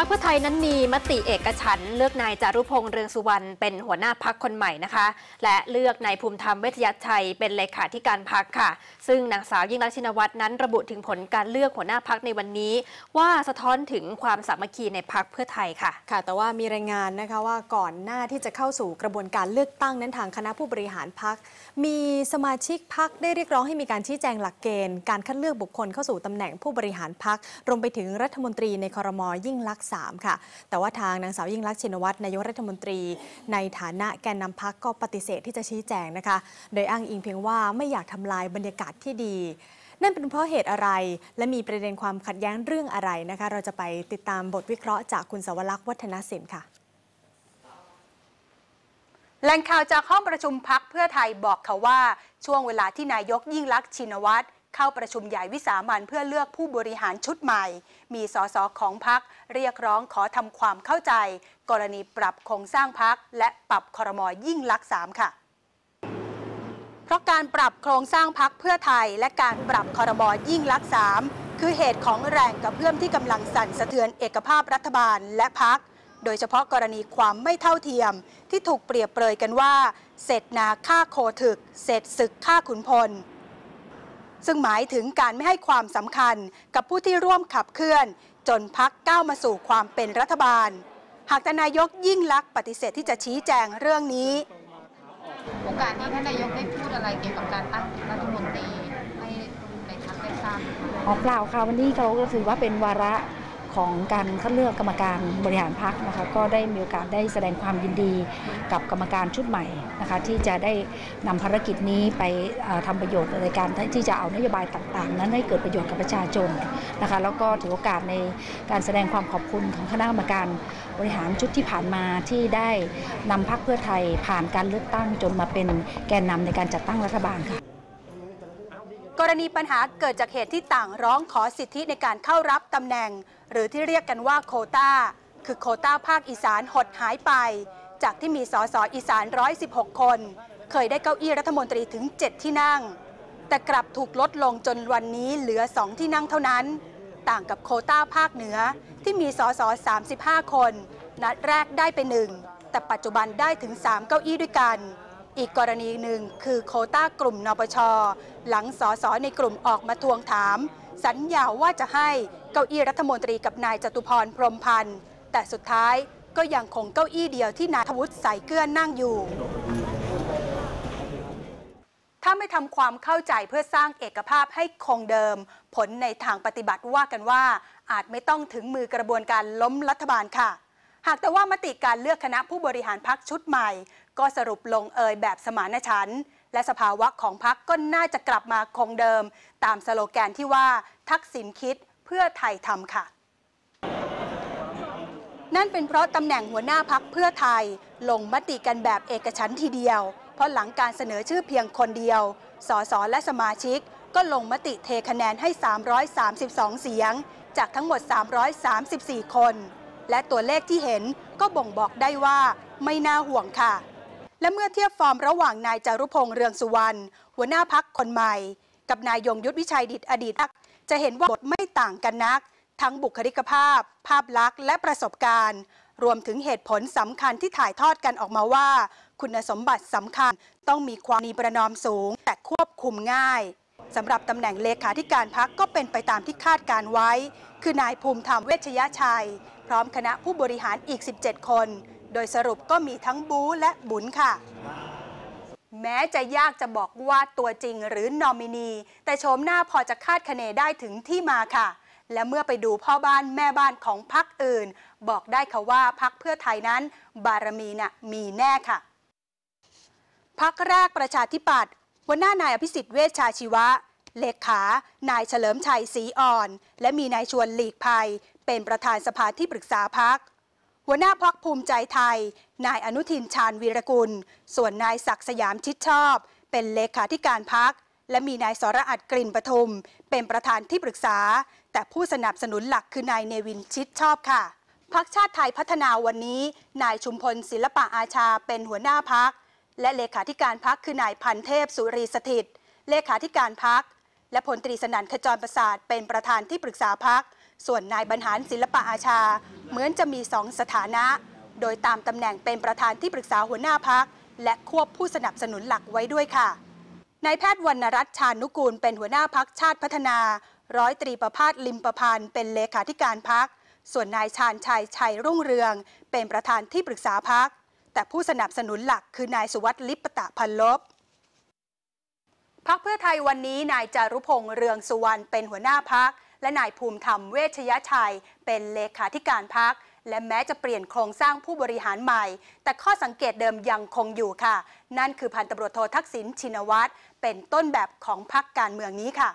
พรรคเพื่อไทยนั้นมีมติเอกฉันเลือกนายจารุพงษ์เรืองสุวรรณเป็นหัวหน้าพักคนใหม่นะคะ และเลือกนายภูมิธรรมเวชยชัยเป็นเลขาธิการพักค่ะ ซึ่งนางสาวยิ่งรักษณ์ชินวัตรนั้นระบุถึงผลการเลือกหัวหน้าพักในวันนี้ ว่าสะท้อนถึงความสามัคคีในพักเพื่อไทยค่ะ ค่ะ แต่ว่ามีรายงานนะคะว่าก่อนหน้าที่จะเข้าสู่กระบวนการเลือกตั้งนั้นทางคณะผู้บริหารพักมีสมาชิกพักได้เรียกร้องให้มีการชี้แจงหลักเกณฑ์ การคัดเลือกบุคคลเข้าสู่ตำแหน่งผู้บริหารพักรวมไปถึงรัฐมนตรีในคอรมอยิ่งลักษณ์สามค่ะ แต่ว่าทางนางสาวยิ่งลักษณ์ชินวัตรนายกรัฐมนตรี ในฐานะแกนนำพักก็ปฏิเสธที่จะชี้แจงนะคะ โดยอ้างอิงเพียงว่าไม่อยากทำลายบรรยากาศที่ดีนั่นเป็นเพราะเหตุอะไรและมีประเด็นความขัดแย้งเรื่องอะไรนะคะ เราจะไปติดตามบทวิเคราะห์จากคุณสวรักษ์วัฒนศิลป์ค่ะแหล่งข่าวจากห้องประชุมพักเพื่อไทยบอกเขาว่า ช่วงเวลาที่นายกยิ่งลักษณ์ชินวัตร เข้าประชุมใหญ่วิสามันเพื่อเลือกผู้บริหารชุดใหม่ มีสสของพักเรียกร้องขอทำความเข้าใจ กรณีปรับโครงสร้างพักและปรับคอรมอยิ่งลักษณ์สามค่ะเพราะการปรับโครงสร้างพักเพื่อไทย และการปรับคอรมอยิ่งลักษณ์สามคือเหตุของแรงกระเพื่อมที่กำลังสั่นสะเทือนเอกภาพรัฐบาลและพัก โดยเฉพาะกรณีความไม่เท่าเทียม ที่ถูกเปรียบเปรยกันว่า เสร็จนาฆ่าโคถึก เสร็จศึกฆ่าขุนพล ซึ่งหมายถึงการไม่ให้ความสำคัญกับผู้ที่ร่วมขับเคลื่อน จนพักก้าวมาสู่ความเป็นรัฐบาล หากแต่นายกยิ่งลักษณ์ปฏิเสธที่จะชี้แจงเรื่องนี้โอกาสนี้ท่านนายกได้พูดอะไรเกี่ยวกับการตั้งรัฐมนตรีให้ในพักได้ทราบไหมคะอ๋อเปล่าค่ะวันนี้เราก็ถือว่าเป็นวาระ ของการคัดเลือกกรรมการบริหารพักนะคะก็ได้มีโอกาสได้แสดงความยินดีกับกรรมการชุดใหม่นะคะที่จะได้นำภารกิจนี้ไปเอ่อทำประโยชน์ในการที่จะเอานโยบายต่างๆ นั้นให้เกิดประโยชน์กับประชาชนนะคะแล้วก็ถือโอกาสในการแสดงความขอบคุณของคณะกรรมการบริหารชุดที่ผ่านมาที่ได้นำพักเพื่อไทยผ่านการเลือกตั้งจนมาเป็นแกนนำในการจัดตั้งรัฐบาลค่ะ กรณีปัญหาเกิดจากเหตุที่ต่างร้องขอสิทธิในการเข้ารับตำแหน่ง หรือที่เรียกกันว่าโคตาคือโควตาภาคอีสานหดหายไป จากที่มีสสอีสาน 116 คน เคยได้เก้าอี้รัฐมนตรีถึง 7 ที่นั่ง แต่กลับถูกลดลงจนวันนี้เหลือ 2 ที่นั่งเท่านั้น ต่างกับโควตาภาคเหนือที่มีสส35 คน นัดแรกได้ไปหนึ่งแต่ปัจจุบันได้ถึง 3 เก้าอี้ด้วยกัน อีกกรณีหนึ่งคือโคต้ากลุ่มนปช หลังสสในกลุ่มออกมาทวงถาม สัญญาว่าจะให้เก้าอี้รัฐมนตรีกับนายจตุพรพรมพันธ์ แต่สุดท้ายก็ยังคงเก้าอี้เดียวที่นายธวุฒิใส่เกลือนั่งอยู่ ถ้าไม่ทำความเข้าใจเพื่อสร้างเอกภาพให้คงเดิม ผลในทางปฏิบัติว่ากันว่า อาจไม่ต้องถึงมือกระบวนการล้มรัฐบาลค่ะ หากแต่ว่ามติการเลือกคณะผู้บริหารพักชุดใหม่ ก็สรุปลงเอยแบบสมานฉันท์และสภาวะของพักก็น่าจะกลับมาคงเดิม ตามสโลแกนที่ว่าทักษิณคิดเพื่อไทยทำค่ะ นั่นเป็นเพราะตำแหน่งหัวหน้าพักเพื่อไทย ลงมติกันแบบเอกฉันท์ทีเดียว เพราะหลังการเสนอชื่อเพียงคนเดียว สสและสมาชิกก็ลงมติเทคะแนนให้ 332 เสียง จากทั้งหมด 334 คน และตัวเลขที่เห็นก็บ่งบอกได้ว่าไม่น่าห่วงค่ะ และเมื่อเทียบฟอร์มระหว่างนายจารุพงษ์เรืองสุวรรณหัวหน้าพักคนใหม่ กับนายยงยุทธวิชัยดิตอดีตจะเห็นว่าบทไม่ต่างกันนัก ทั้งบุคลิกภาพ ภาพลักษณ์และประสบการณ์ รวมถึงเหตุผลสำคัญที่ถ่ายทอดกันออกมาว่า คุณสมบัติสำคัญต้องมีความมีประนอมสูง แต่ควบคุมง่ายสำหรับตำแหน่งเลขาธิการพักก็เป็นไปตามที่คาดการไว้ คือนายภูมิธรรมเวชยชัย พร้อมคณะผู้บริหารอีก 17 คน โดยสรุปก็มีทั้งบูและบุญค่ะ แม้จะยากจะบอกว่าตัวจริงหรือนอมินี แต่โฉมหน้าพอจะคาดคะเนได้ถึงที่มาค่ะ และเมื่อไปดูพ่อบ้านแม่บ้านของพักอื่น บอกได้ค่ะว่าพักเพื่อไทยนั้น บารมีน่ะมีแน่ค่ะพักแรกประชาธิปัตย์หัวหน้านายอภิสิทธิ์เวชชาชีวะ เลขา นายเฉลิมชัยศรีอ่อน และมีนายชวนหลีกภัย เป็นประธานสภาที่ปรึกษาพัก หัวหน้าพักภูมิใจไทย นายอนุทินชาญวีรกุล ส่วนนายศักดิ์สยามชิดชอบ เป็นเลขาธิการพัก และมีนายสรอัดกลิ่นปทุม เป็นประธานที่ปรึกษา แต่ผู้สนับสนุนหลักคือนายเนวินชิดชอบค่ะพักชาติไทยพัฒนาวันนี้ นายชุมพลศิลปะอาชาเป็นหัวหน้าพัก และเลขาธิการพักคือนายพันเทพสุรีสถิต เลขาธิการพัก และพลตรีสนันขจรประสาทเป็นประธานที่ปรึกษาพัก ส่วนนายบรรหารศิลปะอาชา เหมือนจะมีสองสถานะ โดยตามตำแหน่งเป็นประธานที่ปรึกษาหัวหน้าพัก และควบผู้สนับสนุนหลักไว้ด้วยค่ะนายแพทย์วรรณรัตน์ชานุกูล เป็นหัวหน้าพักชาติพัฒนา ร้อยตรีประพาสลิมประพันธ์เป็นเลขาธิการพัก ส่วนนายชาญชัยชัยรุ่งเรือง เป็นประธานที่ปรึกษาพัก แต่ผู้สนับสนุนหลักคือนายสุวัสดิ์ลิปตะพันลบพักเพื่อไทยวันนี้นายจารุพงษ์เรืองสุวรรณเป็นหัวหน้าพัก และนายภูมิธรรมเวชยชัย เป็นเลขาธิการพักและแม้จะเปลี่ยนโครงสร้างผู้บริหารใหม่ แต่ข้อสังเกตเดิมยังคงอยู่ค่ะ นั่นคือพันตำรวจโททักษิณชินวัตรเป็นต้นแบบของพักการเมืองนี้ค่ะ